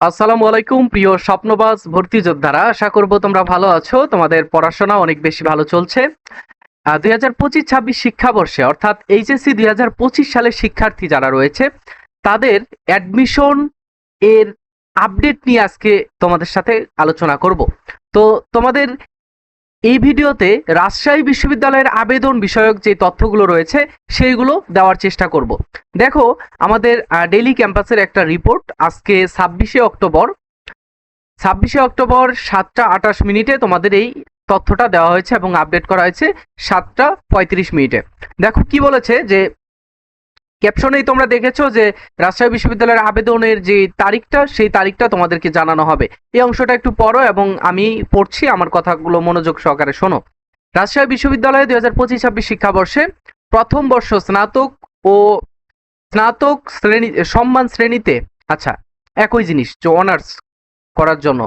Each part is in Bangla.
আসসালামু আলাইকুম, প্রিয় স্বপ্নবাজ ভর্তি যোদ্ধারা। আশা করব তোমরা ভালো আছো। তোমাদের পড়াশোনা অনেক বেশি ভালো চলছে। দুই হাজার পঁচিশ ছাব্বিশ শিক্ষাবর্ষে, অর্থাৎ এইচএসসি দুই হাজার পঁচিশ সালের শিক্ষার্থী যারা রয়েছে, তাদের অ্যাডমিশন এর আপডেট নিয়ে আজকে তোমাদের সাথে আলোচনা করব। তো তোমাদের এই ভিডিওতে রাজশাহী বিশ্ববিদ্যালয়ের আবেদন বিষয়ক যে তথ্যগুলো রয়েছে, সেইগুলো দেওয়ার চেষ্টা করব। দেখো, আমাদের ডেলি ক্যাম্পাসের একটা রিপোর্ট আজকে ছাব্বিশে অক্টোবর। ছাব্বিশে অক্টোবর সাতটা আটাশ মিনিটে তোমাদের এই তথ্যটা দেওয়া হয়েছে এবং আপডেট করা হয়েছে সাতটা পঁয়ত্রিশ মিনিটে। দেখো, কি বলেছে যে ক্যাপশনেই তোমরা দেখেছ যে রাজশাহী বিশ্ববিদ্যালয়ের আবেদনের যে তারিখটা, সেই তারিখটা তোমাদেরকে জানানো হবে। এই অংশটা একটু পড়ো এবং আমি পড়ছি, আমার কথাগুলো মনোযোগ সহকারে শোনো। রাজশাহী বিশ্ববিদ্যালয়ে দুই হাজার পঁচিশ, ছাব্বিশ শিক্ষাবর্ষে প্রথম বর্ষ স্নাতক ও স্নাতক শ্রেণি, সম্মান শ্রেণীতে আচ্ছা একই জিনিস, যে অনার্স করার জন্য।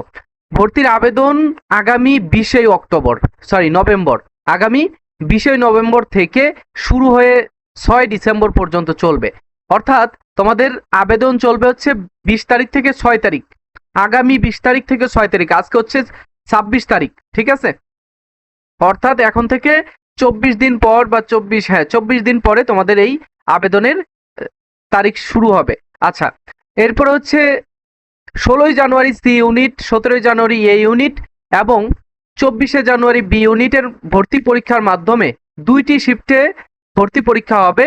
ভর্তির আবেদন আগামী বিশে অক্টোবর, সরি, নভেম্বর, আগামী বিশে নভেম্বর থেকে শুরু হয়ে ছয় ডিসেম্বর পর্যন্ত চলবে। অর্থাৎ তোমাদের আবেদন চলবে হচ্ছে বিশ তারিখ থেকে ছয় তারিখ। আগামী বিশ তারিখ থেকে ছয় তারিখ, আজকে হচ্ছে ছাব্বিশ তারিখ, ঠিক আছে? অর্থাৎ এখন থেকে চব্বিশ দিন পর বা চব্বিশ হ্যাঁ চব্বিশ দিন পরে তোমাদের এই আবেদনের তারিখ শুরু হবে। আচ্ছা এরপর হচ্ছে ষোলোই জানুয়ারি সি ইউনিট, সতেরোই জানুয়ারি এ ইউনিট এবং চব্বিশে জানুয়ারি বি ইউনিটের ভর্তি পরীক্ষার মাধ্যমে দুইটি শিফটে ভর্তি পরীক্ষা হবে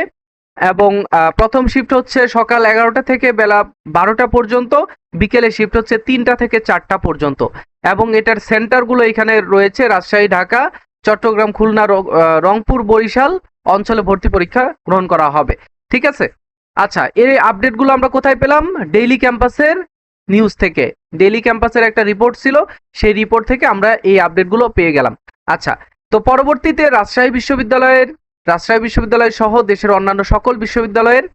এবং প্রথম শিফট হচ্ছে সকাল এগারোটা থেকে বেলা বারোটা পর্যন্ত, বিকেলে শিফট হচ্ছে তিনটা থেকে চারটা পর্যন্ত। এবং এটার সেন্টারগুলো এখানে রয়েছে রাজশাহী, ঢাকা, চট্টগ্রাম, খুলনা রংপুর, বরিশাল অঞ্চলে ভর্তি পরীক্ষা গ্রহণ করা হবে। ঠিক আছে? আচ্ছা এই আপডেটগুলো আমরা কোথায় পেলাম? ডেইলি ক্যাম্পাসের নিউজ থেকে। ডেইলি ক্যাম্পাসের একটা রিপোর্ট ছিল, সেই রিপোর্ট থেকে আমরা এই আপডেটগুলো পেয়ে গেলাম। আচ্ছা তো পরবর্তীতে রাজশাহী বিশ্ববিদ্যালয়ের রাজশাহী বিশ্ববিদ্যালয় সহ দেশের অন্যান্য সকল বিশ্ববিদ্যালয়ের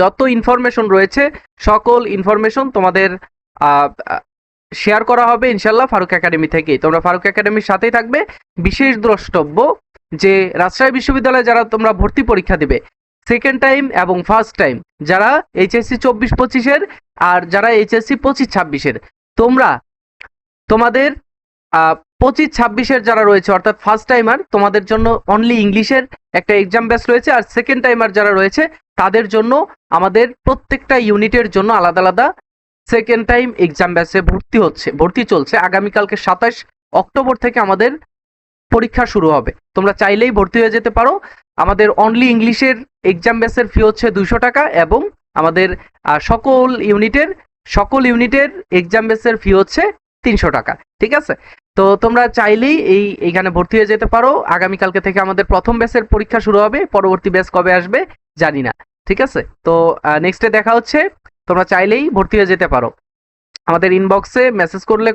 যত ইনফরমেশন রয়েছে, সকল ইনফরমেশন তোমাদের শেয়ার করা হবে ইনশাল্লাহ ফারুক একাডেমি থেকেই। তোমরা ফারুক একাডেমির সাথেই থাকবে। বিশেষ দ্রষ্টব্য যে রাজশাহী বিশ্ববিদ্যালয়ে যারা তোমরা ভর্তি পরীক্ষা দিবে সেকেন্ড টাইম এবং ফার্স্ট টাইম যারা এইচএসসি চব্বিশ পঁচিশের আর যারা এইচএসসি পঁচিশ ছাব্বিশের, তোমরা তোমাদের পঁচিশ ছাব্বিশের যারা রয়েছে, অর্থাৎ ফার্স্ট টাইমার তোমাদের জন্য অনলি ইংলিশের একটা এক্সাম ব্যাচ রয়েছে, আর সেকেন্ড টাইমার যারা রয়েছে, তাদের জন্য আমাদের প্রত্যেকটা ইউনিটের জন্য আলাদা আলাদা সেকেন্ড টাইম এক্সাম ব্যাচে ভর্তি হচ্ছে, ভর্তি চলছে। আগামীকালকে সাতাশ অক্টোবর থেকে আমাদের পরীক্ষা শুরু হবে। তোমরা চাইলেই ভর্তি হয়ে যেতে পারো। আমাদের অনলি ইংলিশের এক্সাম ব্যাচের ফি হচ্ছে দুশো টাকা এবং আমাদের সকল ইউনিটের সকল ইউনিটের এক্সাম ব্যাচের ফি হচ্ছে তিনশো টাকা, ঠিক আছে? তো তোমরা চাইলেই এই, এইখানে ভর্তি হয়ে যেতে পারো। আগামীকালকে থেকে আমাদের প্রথম ব্যাচের পরীক্ষা শুরু হবে। পরবর্তী ব্যাচ কবে আসবে জানি না, ঠিক আছে? তো নেক্সটে দেখা হচ্ছে। তোমরা চাইলেই ভর্তি হয়ে যেতে পারো। আমাদের ইনবক্সে মেসেজ করলে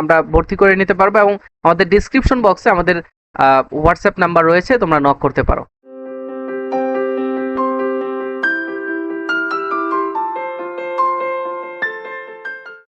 আমরা ভর্তি করে নিতে পারব এবং আমাদের ডিসক্রিপশন বক্সে আমাদের হোয়াটসঅ্যাপ নাম্বার রয়েছে, তোমরা নক করতে পারো।